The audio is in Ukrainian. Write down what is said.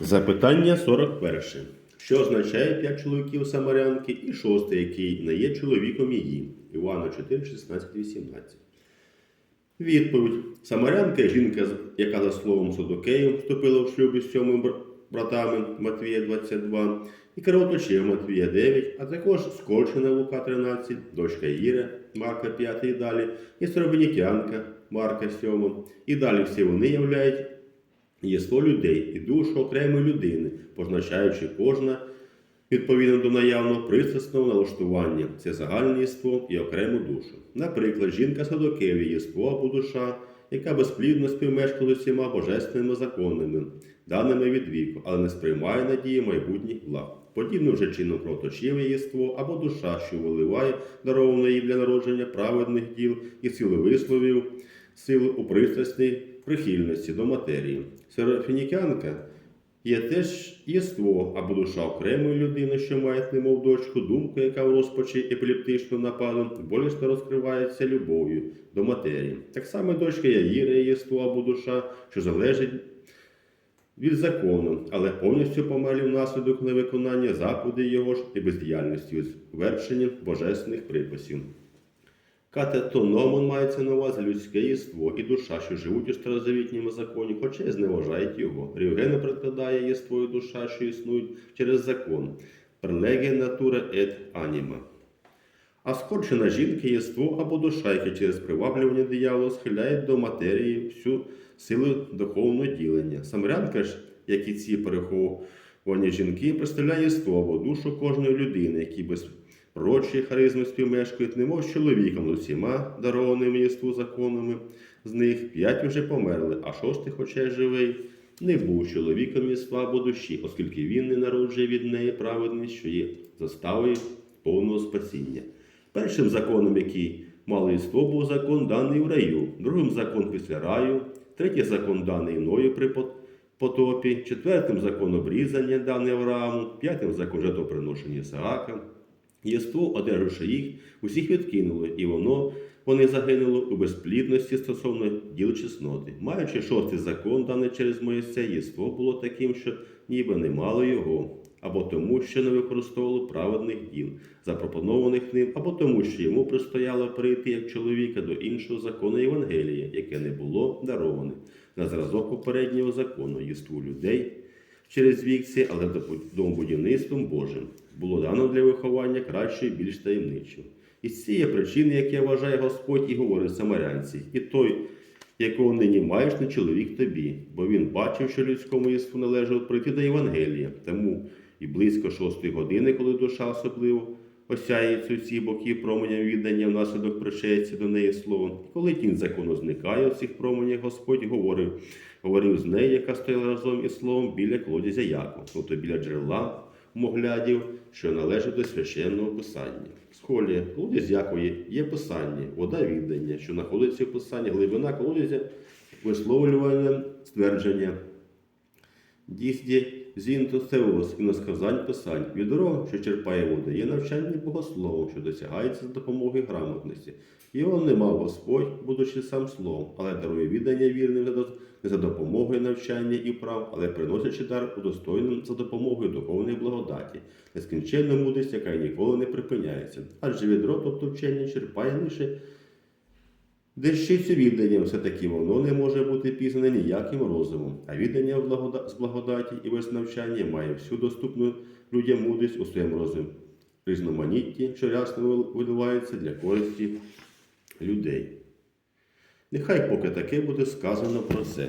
Запитання 41. Що означає п'ять чоловіків Самарянки і шостий, який не є чоловіком її? Івана 4, 16, 18. Відповідь. Самарянка жінка, яка за словом Содокею вступила в шлюб із сьомими братами Матвія 22 і кровоточив Матвія 9, а також Скольчина Лука 13, дочка Іра, Марка 5 і далі, і Сробенікянка Марка 7. І далі всі вони являють єство людей і душу окремої людини, позначаючи кожна відповідно до наявного пристрасного налаштування. Це загальне єство і окрему душу. Наприклад, жінка Садокеві єство або душа, яка безплідно співмешкала з усіма божественними законами, даними від віку, але не сприймає надії майбутніх благ. Подібним вже чином кровоточиве єство або душа, що виливає дарованої їй для народження праведних діл і сили пристрасній прихильності до матерії. Серафінікянка є теж єство або душа окремої людини, що має немов дочку, думку, яка в розпачі епілептичного нападу болісно розкривається любов'ю до матерії. Так само дочка Яїра є єство або душа, що залежить від закону, але повністю померлі внаслідок невиконання заповідей його ж і бездіяльності у звершенні божественних приписів. Катетономон мається на увазі людське єство і душа, що живуть у старозавітньому законі, хоча й зневажають його. Рівгена прикладає єство і душа, що існують через закон. Прелегія натура ет аніма. А скорчена жінка єство або душа, яка через приваблювання диявола схиляє до матерії всю силу духовного ділення. Самарянка ж, як і ці переховування жінки, представляє єство або душу кожної людини, які без пророчої харизми співмешкають, немов з чоловіком з усіма дарованими єству законами. З них п'ять вже померли, а шостий, хоча й живий, не був чоловіком єства або душі, оскільки він не народжує від неї праведність, що є заставою повного спасіння. Першим законом, який мало єство, був закон даний в раю, другим закон після раю, третій закон даний мною при потопі, четвертим закон обрізання даний Аврааму, п'ятим закон жертвоприношення Ісаака. Єство, одержавши їх, усіх відкинули, і воно вони загинули у безплідності стосовно діл чесноти. Маючи шостий закон, даний через Моїсея, єство було таким, що ніби не мало його, або тому, що не використовувало праведних діл, запропонованих ним, або тому, що йому предстояло прийти як чоловіка до іншого закону Євангелія, яке не було дароване на зразок попереднього закону, єству людей через вікці, але домобудівництвом Божим було дано для виховання краще і більш таємничого. І з цієї причини, як я вважаю, Господь і говорить самарянці, і той, якого нині маєш, не чоловік тобі, бо він бачив, що людському єству належало прийти до Євангелія. Тому і близько шостої години, коли душа особливо осяється у ці боки променям віддання внаслідок пришестя до неї словом, коли тінь закону зникає у цих променях, Господь говорив, говорив з нею, яка стояла разом із словом біля колодязя Яку, тобто біля джерела моглядів, що належать до священного писання. Схолі, колодязь якої є писання, вода віддання, що знаходиться в писанні, глибина колодязя, висловлювання, ствердження. Дійсні зінтосеос і насказань писань. Відро, що черпає воду, є навчання богословом, що досягається за допомогою грамотності. Його не мав Господь, будучи сам словом, але дарує віддання вірним не за допомогою навчання і прав, але приносячи дар удостойним за допомогою духовної благодаті, нескінченна мудрість, яка ніколи не припиняється. Адже відро, тобто вчення, черпає лише Дещицю відданням все-таки воно не може бути пізнане ніяким розумом, а віддання з благодаті і без навчання має всю доступну людям мудрість у своєму розумі різноманітті, що рясно виливається для користі людей. Нехай поки таке буде сказано про це.